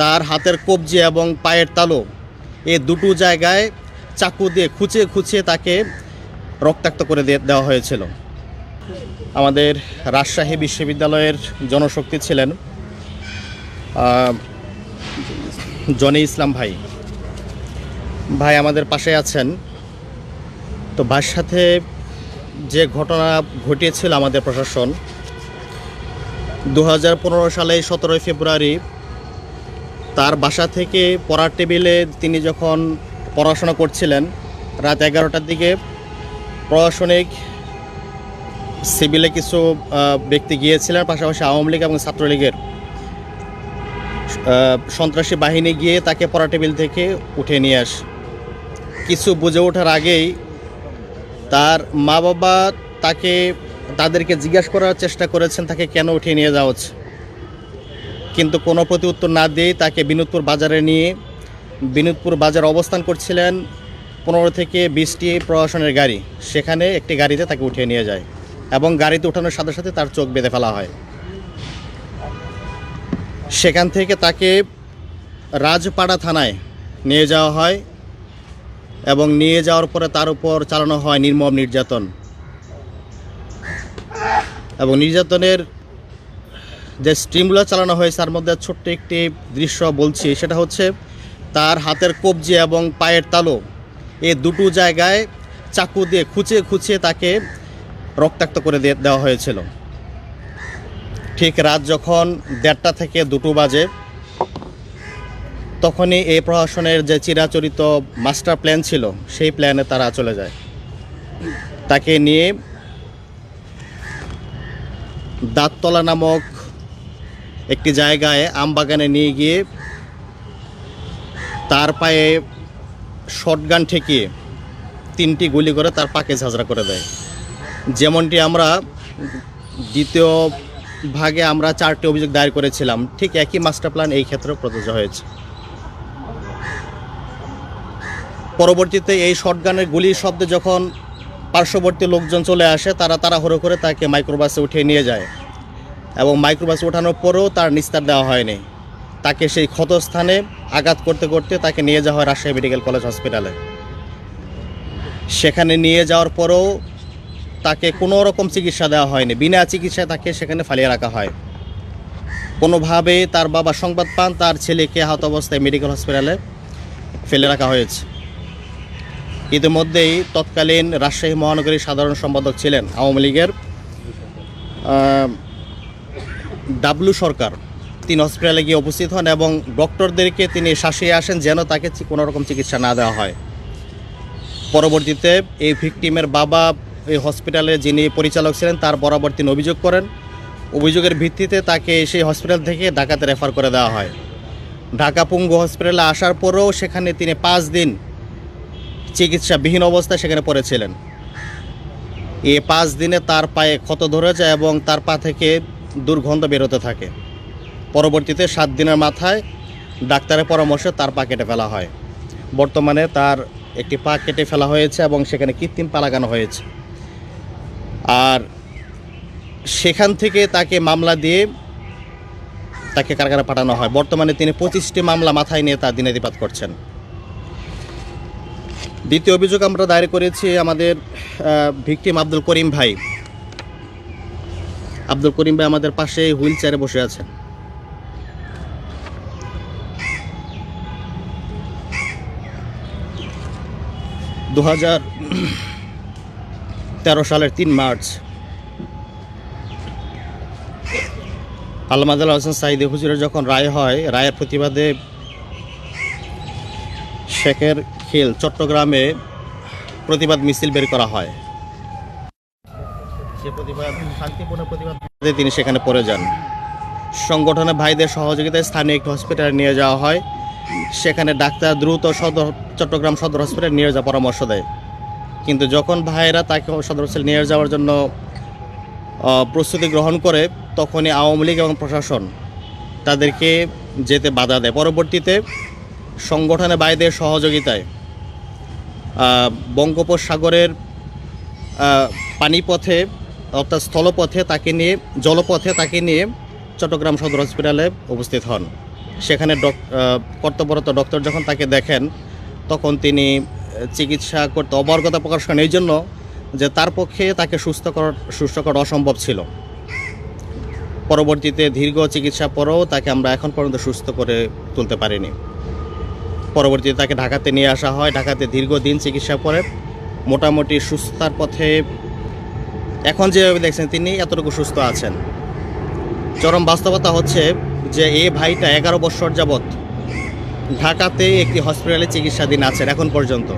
তার হাতের কবজি এবং পায়ের তালু। এ দুটো জায়গায় চাকু দিয়ে খুঁচিয়ে খুঁচিয়ে তাকে রক্তাক্ত করে দেওয়া হয়েছিল। আমাদের রাজশাহী বিশ্ববিদ্যালয়ের জনশক্তি ছিলেন জনি ইসলাম ভাই। ভাই আমাদের পাশে আছেন। তো ভাইয়ের সাথে যে ঘটনা ঘটিয়েছিল আমাদের প্রশাসন দু হাজার পনেরো সালে সতেরোই ফেব্রুয়ারি তার বাসা থেকে পড়ার টেবিলে তিনি যখন পড়াশোনা করছিলেন, রাত এগারোটার দিকে প্রশাসনিক সিভিলে কিছু ব্যক্তি গিয়েছিলেন, পাশাপাশি আওয়ামী লীগ এবং ছাত্রলীগের সন্ত্রাসী বাহিনী গিয়ে তাকে পড়া টেবিল থেকে উঠে নিয়ে আস। কিছু বুঝে ওঠার আগেই তার মা বাবা তাকে, তাদেরকে জিজ্ঞাসা করার চেষ্টা করেছেন, তাকে কেন উঠিয়ে নিয়ে যাওয়া হচ্ছে? কিন্তু কোনো প্রতি উত্তর না দিয়েই তাকে বিনোদপুর বাজারে নিয়ে বিনোদপুর বাজার অবস্থান করছিলেন পনেরো থেকে বিশটি প্রশাসনের গাড়ি। সেখানে একটি গাড়িতে তাকে উঠিয়ে নিয়ে যায় এবং গাড়িতে ওঠানোর সাথে সাথে তার চোখ বেঁধে ফেলা হয়। সেখান থেকে তাকে রাজপাড়া থানায় নিয়ে যাওয়া হয় এবং নিয়ে যাওয়ার পরে তার উপর চালানো হয় নির্মম নির্যাতন। এবং নির্যাতনের যে স্ট্রিমগুলো চালানো হয়েছে, তার মধ্যে ছোট্ট একটি দৃশ্য বলছি, সেটা হচ্ছে তার হাতের কবজি এবং পায়ের তালু। এই দুটো জায়গায় চাকু দিয়ে খুঁচিয়ে খুঁচিয়ে তাকে রক্তাক্ত করে দেওয়া হয়েছিল। ঠিক রাত যখন দেড়টা থেকে দুটো বাজে, তখনই এই প্রশাসনের যে চিরাচরিত মাস্টার প্ল্যান ছিল, সেই প্ল্যানে তারা চলে যায়। তাকে নিয়ে দাঁততলা নামক একটি জায়গায় আম বাগানে নিয়ে গিয়ে তার পায়ে শটগান ঠেকিয়ে তিনটি গুলি করে তার পাকে ঝাঁঝরা করে দেয়। যেমনটি আমরা দ্বিতীয় ভাগে আমরা চারটি অভিযোগ দায়ের করেছিলাম, ঠিক একই মাস্টার প্ল্যান এই ক্ষেত্রেও প্রযোজ্য হয়েছে। পরবর্তীতে এই শটগানের গুলির শব্দে যখন পার্শ্ববর্তী লোকজন চলে আসে, তারা তাড়াহুড়ো করে তাকে মাইক্রোবাসে উঠিয়ে নিয়ে যায়। এবং মাইক্রোবাসে ওঠানোর পরেও তার নিস্তার দেওয়া হয়নি। তাকে সেই ক্ষতস্থানে আঘাত করতে করতে তাকে নিয়ে যাওয়া হয় রাজশাহী মেডিকেল কলেজ হসপিটালে। সেখানে নিয়ে যাওয়ার পরেও তাকে কোনো রকম চিকিৎসা দেওয়া হয়নি। বিনা চিকিৎসায় তাকে সেখানে ফালিয়ে রাখা হয়। কোনোভাবে তার বাবা সংবাদ পান, তার ছেলেকে আহত অবস্থায় মেডিকেল হসপিটালে ফেলে রাখা হয়েছে। ইতিমধ্যেই তৎকালীন রাজশাহী মহানগরীর সাধারণ সম্পাদক ছিলেন আওয়ামী লীগের ডাবলু সরকার তিনি হসপিটালে গিয়ে উপস্থিত হন এবং ডক্টরদেরকে তিনি শাসিয়ে আসেন যেন তাকে কোনো রকম চিকিৎসা না দেওয়া হয়। পরবর্তীতে এই ভিকটিমের বাবা এই হসপিটালে যিনি পরিচালক ছিলেন, তার বরাবর তিনি অভিযোগ করেন। অভিযোগের ভিত্তিতে তাকে সেই হসপিটাল থেকে ঢাকাতে রেফার করে দেওয়া হয়। ঢাকা পঙ্গু হসপিটালে আসার পরেও সেখানে তিনি পাঁচ দিন চিকিৎসাবিহীন অবস্থায় সেখানে পড়েছিলেন। এই পাঁচ দিনে তার পায়ে ক্ষত ধরেছে এবং তার পা থেকে দুর্গন্ধ বেরোতে থাকে। পরবর্তীতে সাত দিনের মাথায় ডাক্তারের পরামর্শে তার পা কেটে ফেলা হয়। বর্তমানে তার একটি পা কেটে ফেলা হয়েছে এবং সেখানে কৃত্রিম পা লাগানো হয়েছে। আর সেখান থেকে তাকে মামলা দিয়ে তাকে কারখানা পাঠানো হয়। বর্তমানে তিনি পঁচিশটি মামলা মাথায় নিয়ে তার দিনাতিপাত করছেন। দ্বিতীয় অভিযোগ আমরা দায়ের করেছি আমাদের ভিকটিম আব্দুল করিম ভাই। আব্দুল করিম ভাই আমাদের পাশে হুইল চেয়ারে বসে আছেন। দু তেরো সালের তিন মার্চ আলমাদ হোসেন সাইদে হুজুরের যখন রায় হয়, রায়ের প্রতিবাদে শেখের খিল, চট্টগ্রামে প্রতিবাদ মিছিল বের করা হয়। তিনি সেখানে পড়ে যান। সংগঠনের ভাইদের সহযোগিতায় স্থানীয় একটি হসপিটালে নিয়ে যাওয়া হয়। সেখানে ডাক্তার দ্রুত সদর, চট্টগ্রাম সদর হসপিটালে নিয়ে যাওয়ার পরামর্শ দেয়। কিন্তু যখন ভাইয়েরা তাকে সদর হসপিটালে নিয়ে যাওয়ার জন্য প্রস্তুতি গ্রহণ করে, তখনই আওয়ামী লীগ এবং প্রশাসন তাদেরকে যেতে বাধা দেয়। পরবর্তীতে সংগঠনের বাইদের সহযোগিতায় বঙ্গোপসাগরের পানিপথে অর্থাৎ স্থলপথে তাকে নিয়ে, জলপথে তাকে নিয়ে চট্টগ্রাম সদর হসপিটালে উপস্থিত হন। সেখানে কর্তব্যরত ডক্টর যখন তাকে দেখেন, তখন তিনি চিকিৎসা করতে অবর্গতা প্রকাশ করেন। এই জন্য যে তার পক্ষে তাকে সুস্থ করা সুস্থ করা অসম্ভব ছিল। পরবর্তীতে দীর্ঘ চিকিৎসা পরেও তাকে আমরা এখন পর্যন্ত সুস্থ করে তুলতে পারিনি। পরবর্তীতে তাকে ঢাকাতে নিয়ে আসা হয়। ঢাকাতে দীর্ঘদিন চিকিৎসা পরে। মোটামুটি সুস্থতার পথে এখন যেভাবে দেখছেন, তিনি এতটুকু সুস্থ আছেন। চরম বাস্তবতা হচ্ছে যে এ ভাইটা এগারো বছর যাবৎ ঢাকাতে একটি হসপিটালে চিকিৎসাধীন আছেন, এখন পর্যন্ত।